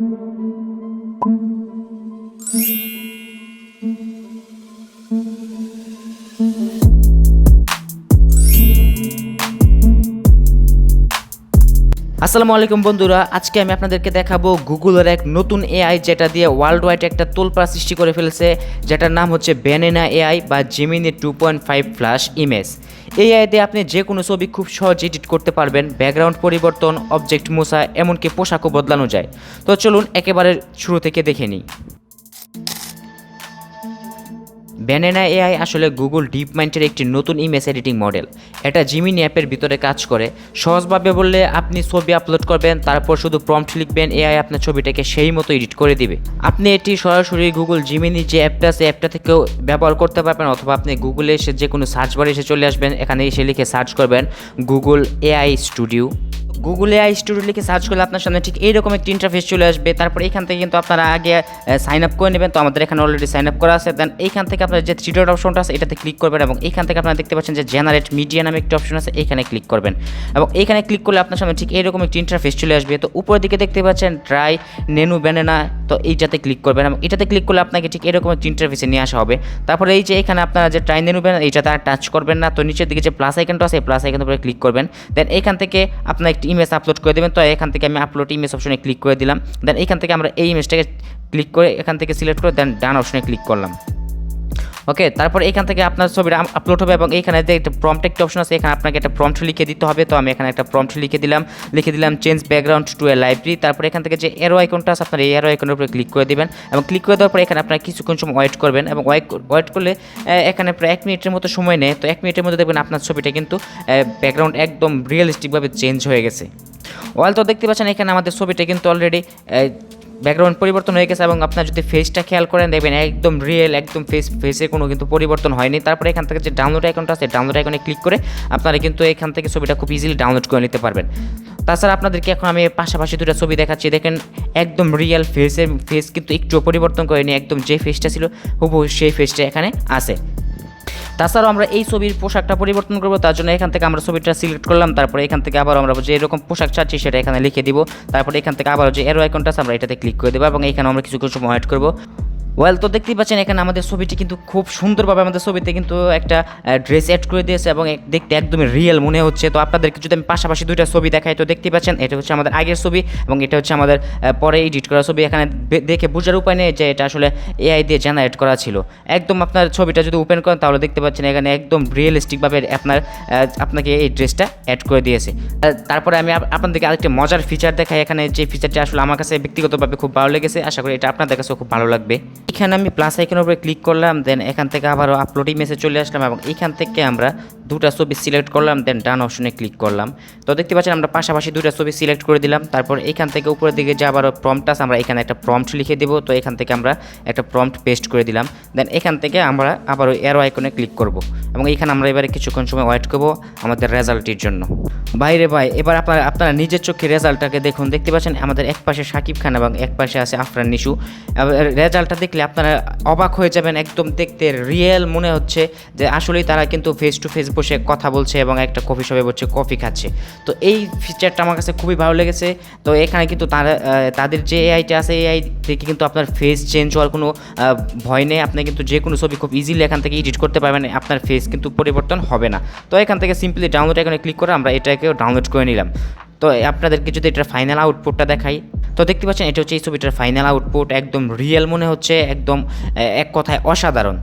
Thank you. আসসালামু আলাইকুম বন্ধুরা, আজকে আমি আপনাদেরকে দেখাবো গুগলের এক নতুন এআই যেটা দিয়ে ওয়ার্ল্ড ওয়াইড একটা তোলপাড়া সৃষ্টি করে ফেলেছে, যেটার নাম হচ্ছে ব্যানেনা এআই বা Gemini two point five flash image এই দিয়ে আপনি যে কোনো ছবি খুব সহজে এডিট করতে পারবেন ব্যাকগ্রাউন্ড পরিবর্তন অবজেক্ট মোছা, এমনকি পোশাকও বদলানো যায়। তো চলুন একেবারে শুরু থেকে দেখে নিই। ব্যানেনা এআই আসলে গুগল ডিপ মাইন্ডের একটি নতুন ইমেজ এডিটিং মডেল এটা জিমিনি অ্যাপের ভিতরে কাজ করে। সহজভাবে বললে আপনি ছবি আপলোড করবেন, তারপর শুধু প্রম্পট লিখবেন এআই আপনার ছবিটাকে সেই মতো এডিট করে দিবে। আপনি এটি সরাসরি গুগল জিমিনি যে অ্যাপটা আছে অ্যাপটা থেকেও ব্যবহার করতে পারবেন, অথবা আপনি গুগলে এসে যে কোনো সার্চ বারে এসে চলে আসবেন, এখানে এসে লিখে সার্চ করবেন গুগল এআই স্টুডিও গুগলে আই স্টুডিও লিখে সার্চ করলে আপনার সামনে ঠিক এইরকম একটি ইন্টারফেস চলে আসবে। তারপর এখান থেকে কিন্তু আপনারা আগে সাইন আপ করে নেবেন। তো আমাদের এখানে অলরেডি সাইন আপ করা আছে। দেন এইখান থেকে আপনার যে থ্রি ডট অপশনটা আছে, এটাতে ক্লিক করবেন এবং এইখান থেকে আপনারা দেখতে পাচ্ছেন যে জেনারেট মিডিয়া নামে একটি অপশন আছে, এখানে ক্লিক করবেন। এবং এখানে ক্লিক করলে আপনার সামনে ঠিক এইরকম একটি ইন্টারফেস চলে আসবে। তো উপরের দিকে দেখতে পাচ্ছেন ড্রাই নেনু ব্যানেনা তো এইটাতে ক্লিক করবেন এবং এটাতে ক্লিক করলে আপনাকে ঠিক এরকম একটি ইন্টারফেসে নিয়ে আসা হবে। তারপরে এই যে এখানে আপনারা যে ট্রাই নেনু ব্যানেনা এইটাতে আর টাচ করবেন না। তো নিচের দিকে যে প্লাস আইকনটা আছে প্লাস আইকনের উপরে ক্লিক করবেন। দেন এখান থেকে আপনার একটি ইমেজ আপলোড করে দেবেন, তো এখান থেকে আমি আপলোড ইমেজ অপশনে ক্লিক করে দিলাম। দেন এখান থেকে আমরা এই ইমেজটাকে ক্লিক করে এখান থেকে সিলেক্ট করে দেন ডান অপশনে ক্লিক করলাম। ওকে তারপর এখান থেকে আপনার ছবিটা আপলোড হবে এবং এখানে যে একটা প্রম্পট একটা অপশন আছে, এখানে আপনাকে একটা প্রম্পট লিখে দিতে হবে। তো আমি এখানে একটা প্রম্পট লিখে দিলাম। লিখে দিলাম change background to a library তারপর এখান থেকে যে এরো আইকনটা আছে, আপনার এই এরো আইকনের উপরে ক্লিক করে দিবেন এবং ক্লিক করে দেওয়ার পর এখানে আপনারা কিছুক্ষণ সময় ওয়েট করবেন এবং ওয়েট করলে এখানে প্রায় এক মিনিটের মতো সময় নেয়। তো এক মিনিটের মধ্যে দেখবেন আপনার ছবিটা কিন্তু ব্যাকগ্রাউন্ড একদম রিয়েলিস্টিকভাবে চেঞ্জ হয়ে গেছে। ওয়াল তো দেখতে পাচ্ছেন এখানে আমাদের ছবিটা কিন্তু অলরেডি ব্যাকগ্রাউন্ড পরিবর্তন হয়ে গেছে এবং আপনার যদি ফেসটা খেয়াল করেন, দেখবেন একদম রিয়েল একদম ফেস ফেসে কোনো কিন্তু পরিবর্তন হয়নি। তারপরে এখান থেকে যে ডাউনলোড আইকনটা আছে ডাউনলোড আইকনে ক্লিক করে আপনারা কিন্তু এখান থেকে ছবিটা খুব ইজিলি ডাউনলোড করে নিতে পারবেন। তাছাড়া আপনাদেরকে এখন আমি পাশাপাশি দুটো ছবি দেখাচ্ছি। দেখেন, একদম রিয়েল ফেসের ফেস কিন্তু একটু পরিবর্তন করেনি, একদম যে ফেসটা ছিল, হুবহু সেই ফেসটা এখানে আছে। তাছাড়াও আমরা এই ছবির পোশাকটা পরিবর্তন করব, তার জন্য এখান থেকে আমরা ছবিটা সিলেক্ট করলাম, তারপরে এখান থেকে আবার আমরা যে এরকম পোশাক চাচ্ছি সেটা এখানে লিখে দিব, তারপরে এখান থেকে আবার যে এরো আইকনটা আমরা এটাতে ক্লিক করে দেবো এবং এখানে আমরা কিছু কিছু ওয়েট করব। ওয়েল তো দেখতেই পাচ্ছেন, এখানে আমাদের ছবিটি কিন্তু খুব সুন্দরভাবে আমাদের ছবিতে কিন্তু একটা ড্রেস অ্যাড করে দিয়েছে এবং দেখতে একদমই রিয়েল মনে হচ্ছে। তো আপনাদেরকে যদি আমি পাশাপাশি দুইটা ছবি দেখাই, তো দেখতেই পাচ্ছেন, এটা হচ্ছে আমাদের আগের ছবি এবং এটা হচ্ছে আমাদের পরে এডিট করা ছবি। এখানে দেখে বোঝার উপায় নেই যে এটা আসলে এআই দিয়ে জেনারেট করা ছিল। একদম আপনার ছবিটা যদি ওপেন করেন, তাহলে দেখতে পাচ্ছেন এখানে একদম রিয়েলিস্টিকভাবে আপনার আপনাকে এই ড্রেসটা অ্যাড করে দিয়েছে। তারপরে আমি আপনাদেরকে আরেকটা মজার ফিচার দেখাই। এখানে যে ফিচারটা আসলে আমার কাছে ব্যক্তিগতভাবে খুব ভালো লেগেছে। আশা করি এটা আপনাদের কাছেও খুব ভালো লাগবে। এখানে আমি প্লাস আইকনের উপরে ক্লিক করলাম দেন এখান থেকে আবারও আপলোড ইমেজে চলে আসলাম এবং এখান থেকে আমরা দুটা ছবি সিলেক্ট করলাম দেন ডান অপশনে ক্লিক করলাম। তো দেখতে পাচ্ছেন আমরা পাশাপাশি দুটা ছবি সিলেক্ট করে দিলাম। তারপর এখান থেকে উপরের দিকে যে আবারও প্রম্পট আছে, আমরা এখানে একটা প্রম্পট লিখে দেবো। তো এখান থেকে আমরা একটা প্রম্পট পেস্ট করে দিলাম। দেন এখান থেকে আমরা আবার আবারও এরো আইকনে ক্লিক করব। এবং এখানে আমরা এবারে কিছুক্ষণ সময় ওয়েট করব আমাদের রেজাল্টের জন্য। বাইরে ভাই, এবার আপনারা আপনারা নিজের চোখে রেজাল্টটাকে দেখুন। দেখতে পাচ্ছেন আমাদের এক পাশে সাকিব খান এবং এক পাশে আছে আফরান নিশু। রেজাল্টটা দেখলে আপনারা অবাক হয়ে যাবেন, একদম দেখতে রিয়েল মনে হচ্ছে যে আসলেই তারা কিন্তু ফেস টু ফেস বসে কথা বলছে এবং একটা কফি শপে বসে কফি খাচ্ছে। তো এই ফিচারটা আমার কাছে খুবই ভালো লেগেছে। তো এখানে কিন্তু তারা তাদের যে এআইটা আছে এআই থেকে কিন্তু আপনার ফেস চেঞ্জ হওয়ার কোনো ভয় নেই। আপনি কিন্তু যে কোনো ছবি খুব ইজিলি এখান থেকে এডিট করতে পারবেন, আপনার ফেস কিন্তু পরিবর্তন হবে না। তো এখান থেকে সিম্পলি ডাউনলোড এখানে ক্লিক করে আমরা এটাকেও ডাউনলোড করে নিলাম। তো আপনাদেরকে যদি এটার ফাইনাল আউটপুটটা দেখাই, তো দেখতে পাচ্ছেন, এটা হচ্ছে এই ছবিটার ফাইনাল আউটপুট একদম রিয়েল মনে হচ্ছে, একদম এক কথায় অসাধারণ।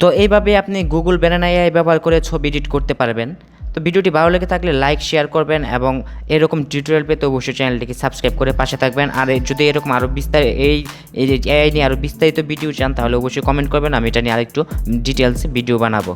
তো এইভাবে আপনি গুগল ব্যানানা এআই ব্যবহার করে ছবি এডিট করতে পারবেন। তো ভিডিওটি ভালো লেগে থাকলে লাইক শেয়ার করবেন এবং এরকম টিউটোরিয়াল পেতে অবশ্যই চ্যানেলটিকে সাবস্ক্রাইব করে পাশে থাকবেন। আর যদি এরকম আরও বিস্তারিত এই এই এআই নিয়ে আরও বিস্তারিত ভিডিও চান, তাহলে অবশ্যই কমেন্ট করবেন। আমি এটা নিয়ে আরেকটু ডিটেলসে ভিডিও বানাবো।